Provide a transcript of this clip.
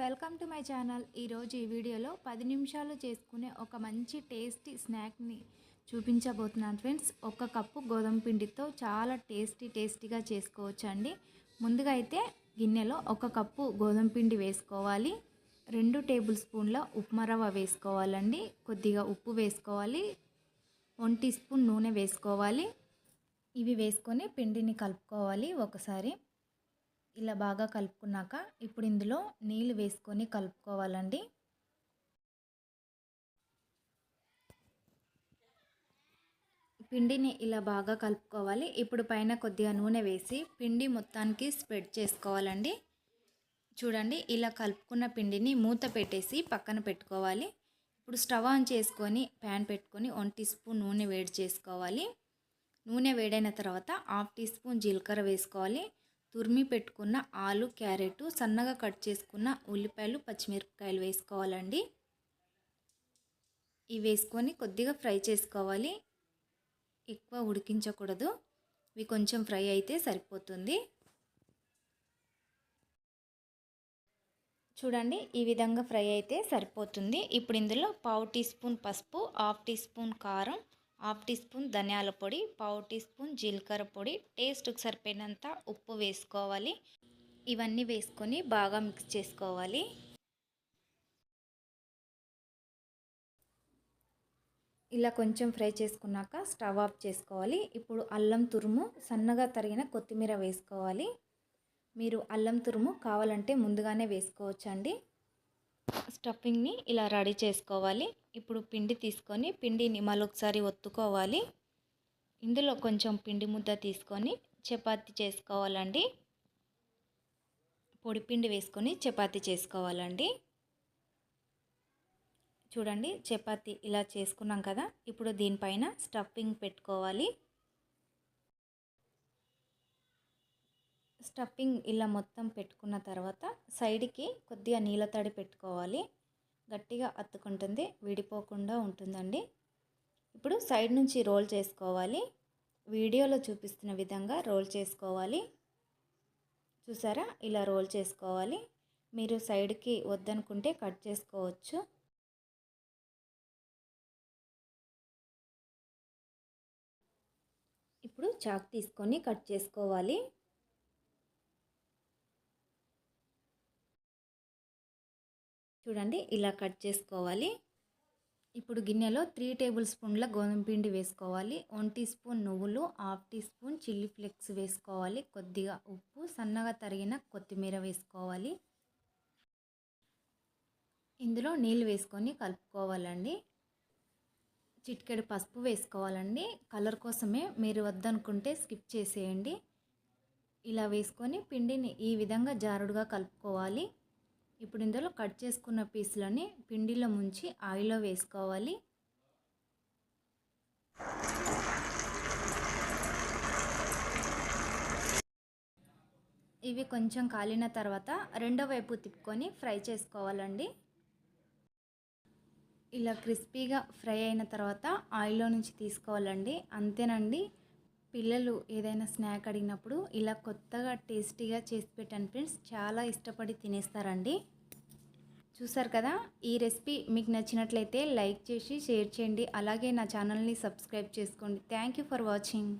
Welcome to my channel. ఈరోజు ఈ వీడియోలో పది నిమిషాలు చేసుకునే ఒక మంచి టేస్టీ స్నాక్ని చూపించబోతున్నాను ఫ్రెండ్స్. ఒక కప్పు గోధుమ పిండితో చాలా టేస్టీ టేస్టీగా చేసుకోవచ్చు అండి ముందుగా అయితే గిన్నెలో ఒక కప్పు గోధుమ పిండి వేసుకోవాలి. రెండు టేబుల్ స్పూన్ల ఉప్మా రవ్వ వేసుకోవాలండి. కొద్దిగా ఉప్పు వేసుకోవాలి. వన్ టీ స్పూన్ నూనె వేసుకోవాలి. ఇవి వేసుకొని పిండిని కలుపుకోవాలి ఒకసారి. ఇలా బాగా కలుపుకున్నాక ఇప్పుడు ఇందులో నీళ్ళు వేసుకొని కలుపుకోవాలండి. పిండిని ఇలా బాగా కలుపుకోవాలి. ఇప్పుడు పైన కొద్దిగా నూనె వేసి పిండి మొత్తానికి స్ప్రెడ్ చేసుకోవాలండి. చూడండి ఇలా కలుపుకున్న పిండిని మూత పెట్టేసి పక్కన పెట్టుకోవాలి. ఇప్పుడు స్టవ్ ఆన్ చేసుకొని ప్యాన్ పెట్టుకొని వన్ టీ స్పూన్ నూనె వేడి చేసుకోవాలి. నూనె వేడైన తర్వాత హాఫ్ టీ స్పూన్ జీలకర్ర వేసుకోవాలి. తురిమి పెట్టుకున్న ఆలు క్యారెట్ సన్నగా కట్ చేసుకున్న ఉల్లిపాయలు పచ్చిమిరపకాయలు వేసుకోవాలండి. ఇవి వేసుకొని కొద్దిగా ఫ్రై చేసుకోవాలి. ఎక్కువ ఉడికించకూడదు. ఇవి కొంచెం ఫ్రై అయితే సరిపోతుంది. చూడండి ఈ విధంగా ఫ్రై అయితే సరిపోతుంది. ఇప్పుడు ఇందులో పావు టీ స్పూన్ పసుపు హాఫ్ టీ స్పూన్ కారం హాఫ్ టీ స్పూన్ ధనియాల పొడి పావు టీ స్పూన్ జీలకర్ర పొడి. టేస్ట్కి సరిపోయినంత ఉప్పు వేసుకోవాలి. ఇవన్నీ వేసుకొని బాగా మిక్స్ చేసుకోవాలి. ఇలా కొంచెం ఫ్రై చేసుకున్నాక స్టవ్ ఆఫ్ చేసుకోవాలి. ఇప్పుడు అల్లం తురుము సన్నగా తరిగిన కొత్తిమీర వేసుకోవాలి. మీరు అల్లం తురుము కావాలంటే ముందుగానే వేసుకోవచ్చండి. స్టఫింగ్ని ఇలా రెడీ చేసుకోవాలి. ఇప్పుడు పిండి తీసుకొని పిండిని మళ్ళొకసారి ఒత్తుకోవాలి. ఇందులో కొంచెం పిండి ముద్ద తీసుకొని చపాతి చేసుకోవాలండి. పొడి పిండి వేసుకొని చపాతి చేసుకోవాలండి. చూడండి చపాతి ఇలా చేసుకున్నాం కదా. ఇప్పుడు దీనిపైన స్టఫింగ్ పెట్టుకోవాలి. స్టఫింగ్ ఇలా మొత్తం పెట్టుకున్న తర్వాత సైడ్కి కొద్దిగా నీళ్ళ తడి పెట్టుకోవాలి. గట్టిగా అత్తుకుంటుంది విడిపోకుండా ఉంటుందండి. ఇప్పుడు సైడ్ నుంచి రోల్ చేసుకోవాలి. వీడియోలో చూపిస్తున్న విధంగా రోల్ చేసుకోవాలి. చూసారా? ఇలా రోల్ చేసుకోవాలి. మీరు సైడ్కి వద్దనుకుంటే కట్ చేసుకోవచ్చు. ఇప్పుడు చాక్ తీసుకొని కట్ చేసుకోవాలి. చూడండి ఇలా కట్ చేసుకోవాలి. ఇప్పుడు గిన్నెలో త్రీ టేబుల్ స్పూన్ల గోధుమ పిండి వేసుకోవాలి. వన్ టీ స్పూన్ నువ్వులు half teaspoon chilli flakes వేసుకోవాలి. కొద్దిగా ఉప్పు సన్నగా తరిగిన కొత్తిమీర వేసుకోవాలి. ఇందులో నీళ్ళు వేసుకొని కలుపుకోవాలండి. చిటికెడు పసుపు వేసుకోవాలండి. కలర్ కోసమే మీరు వద్దనుకుంటే స్కిప్ చేసేయండి. ఇలా వేసుకొని పిండిని ఈ విధంగా జారుడుగా కలుపుకోవాలి. ఇప్పుడు ఇందులో కట్ చేసుకున్న పీసులని పిండిలో ముంచి ఆయిల్లో వేసుకోవాలి. ఇవి కొంచెం కాలిన తర్వాత రెండో వైపు తిప్పుకొని ఫ్రై చేసుకోవాలండి. ఇలా క్రిస్పీగా ఫ్రై అయిన తర్వాత ఆయిల్లో నుంచి తీసుకోవాలండి. అంతేనండి. పిల్లలు ఏదైనా స్నాక్ అడిగినప్పుడు ఇలా కొత్తగా టేస్టీగా చేసి పెట్టాను ఫ్రెండ్స్. చాలా ఇష్టపడి తినేస్తారండి. చూసారు కదా ఈ రెసిపీ మీకు నచ్చినట్లయితే లైక్ చేసి షేర్ చేయండి. అలాగే నా ఛానల్ని సబ్స్క్రైబ్ చేసుకోండి. Thank for watching.